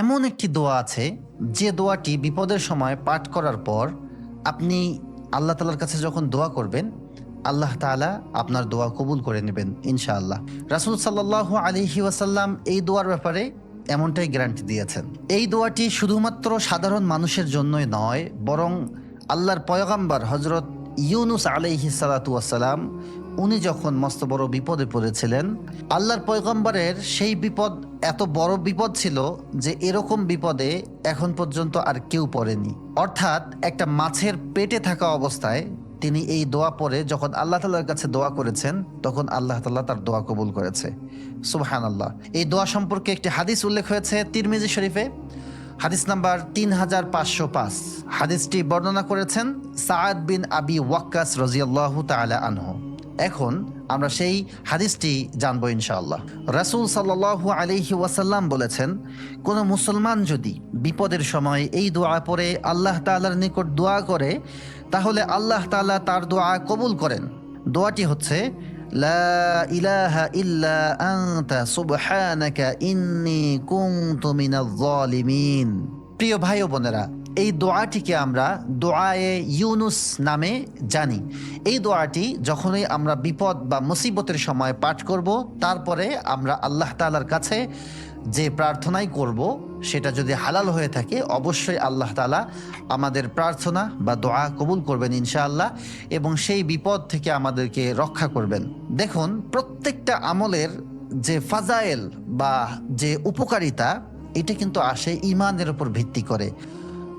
এমন একটি দোয়া আছে, যে দোয়াটি বিপদের সময় পাঠ করার পর আপনি আল্লাহ তালার কাছে যখন দোয়া করবেন, আল্লাহ তাআলা আপনার দোয়া কবুল করে নেবেন, ইনশাআল্লাহ। রাসুল সাল্লাহ আলিহি ওয়াসাল্লাম এই দোয়ার ব্যাপারে এমনটাই গ্যারান্টি দিয়েছেন। এই দোয়াটি শুধুমাত্র সাধারণ মানুষের জন্যই নয়, বরং আল্লাহর পয়গাম্বার হজরত ইউনুস সালাতাম উনি যখন মস্ত বড় বিপদে পড়েছিলেন, আল্লাহর পয়গম্বরের সেই বিপদ এত বড় বিপদ ছিল যে এরকম বিপদে এখন পর্যন্ত আর কেউ পড়েনি। অর্থাৎ একটা মাছের পেটে থাকা অবস্থায় তিনি এই দোয়া পরে যখন আল্লাহ তাল্লার কাছে দোয়া করেছেন, তখন আল্লাহ তাল্লাহ তার দোয়া কবুল করেছে। সুবহান আল্লাহ এই দোয়া সম্পর্কে একটি হাদিস উল্লেখ হয়েছে তিরমিজি শরীফে, হাদিস নাম্বার তিন হাজার পাঁচশো পাঁচ। হাদিসটি বর্ণনা করেছেন সাদ বিন আবি ওয়াক্কাস রাজিয়াল্লাহু তাআলা আনহু। এখন আমরা সেই হাদিসটি জানব ইনশাআল্লাহ। রাসূল সাল্লাল্লাহু আলাইহি ওয়াসাল্লাম বলেছেন, কোন মুসলমান যদি বিপদের সময় এই দোয়া পরে আল্লাহ তাআলার নিকট দোয়া করে, তাহলে আল্লাহ তাআলা তার দোয়া কবুল করেন। দোয়াটি হচ্ছে, লা ইলাহা ইল্লা প্রিয় ভাই বোনেরা এই দোয়াটিকে আমরা দোয়ায়ে ইউনুস নামে জানি। এই দোয়াটি যখনই আমরা বিপদ বা মুসিবতের সময় পাঠ করব, তারপরে আমরা আল্লাহ তালার কাছে যে প্রার্থনাই করব, সেটা যদি হালাল হয়ে থাকে, অবশ্যই আল্লাহ তালা আমাদের প্রার্থনা বা দোয়া কবুল করবেন ইনশাআল্লাহ, এবং সেই বিপদ থেকে আমাদেরকে রক্ষা করবেন। দেখুন, প্রত্যেকটা আমলের যে ফাজায়েল বা যে উপকারিতা, এটা কিন্তু আসে ইমানের উপর ভিত্তি করে।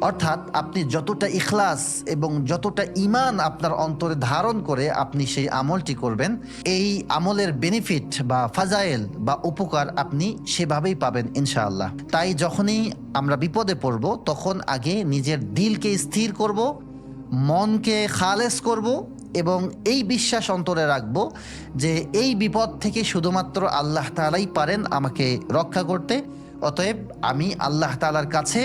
অর্থাৎ আপনি যতটা ইখলাস এবং যতটা ইমান আপনার অন্তরে ধারণ করে আপনি সেই আমলটি করবেন, এই আমলের বেনিফিট বা ফাজাইল বা উপকার আপনি সেভাবেই পাবেন ইনশাআল্লাহ। তাই যখনই আমরা বিপদে পড়ব, তখন আগে নিজের দিলকে স্থির করব, মনকে খালেস করব এবং এই বিশ্বাস অন্তরে রাখব যে এই বিপদ থেকে শুধুমাত্র আল্লাহ তালাই পারেন আমাকে রক্ষা করতে। অতএব আমি আল্লাহ তালার কাছে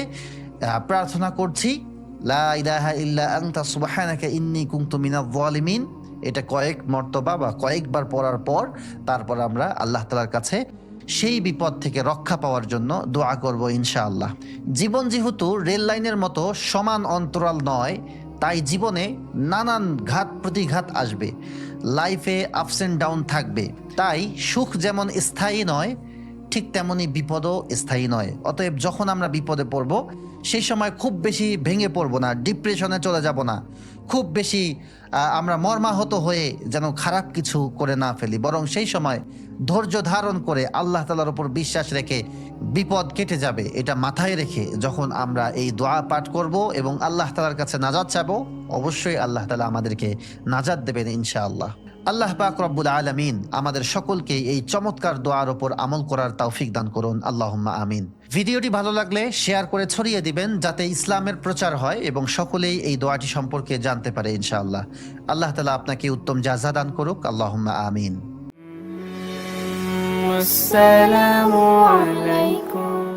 প্রার্থনা করছি, লা ইলাহা ইল্লা আনতা সুবহানাকা ইন্নী মিনাজ জালিমিন এটা কয়েক মর্তবা বা কয়েকবার পড়ার পর তারপর আমরা আল্লাহ তালার কাছে সেই বিপদ থেকে রক্ষা পাওয়ার জন্য দোয়া করব ইনশাআল্লাহ। জীবন যেহেতু রেল লাইনের মতো সমান অন্তরাল নয়, তাই জীবনে নানান ঘাত প্রতিঘাত আসবে। লাইফে আপস অ্যান্ড ডাউন থাকবে। তাই সুখ যেমন স্থায়ী নয় ঠিক তেমনি বিপদও স্থায়ী নয়। অতএব যখন আমরা বিপদে পড়ব, সেই সময় খুব বেশি ভেঙে পড়ব না ডিপ্রেশনে চলে যাব না। খুব বেশি আমরা মর্মাহত হয়ে যেন খারাপ কিছু করে না ফেলি। বরং সেই সময় ধৈর্য ধারণ করে আল্লাহ তালার উপর বিশ্বাস রেখে বিপদ কেটে যাবে, এটা মাথায় রেখে যখন আমরা এই দোয়া পাঠ করব এবং আল্লাহ তালার কাছে নাজাদ চাবো, অবশ্যই আল্লাহ তালা আমাদেরকে নাজাদ দেবেন ইনশাআল্লাহ। আল্লাহ পাক রব্বুল আলমিন আমাদের সকলকে এই চমৎকার দোয়ার ওপর আমল করার তৌফিক দান করুন। আল্লাহ আমিন। ভিডিওটি ভালো লাগলে শেয়ার করে ছড়িয়ে দিবেন যাতে ইসলামের প্রচার হয় এবং সকলেই এই দোয়াটি সম্পর্কে জানতে পারে ইনশাআল্লাহ। আল্লাহ তালা আপনাকে উত্তম জাজা দান করুক। আল্লাহ আমিন। আসসালামু আলাইকুম।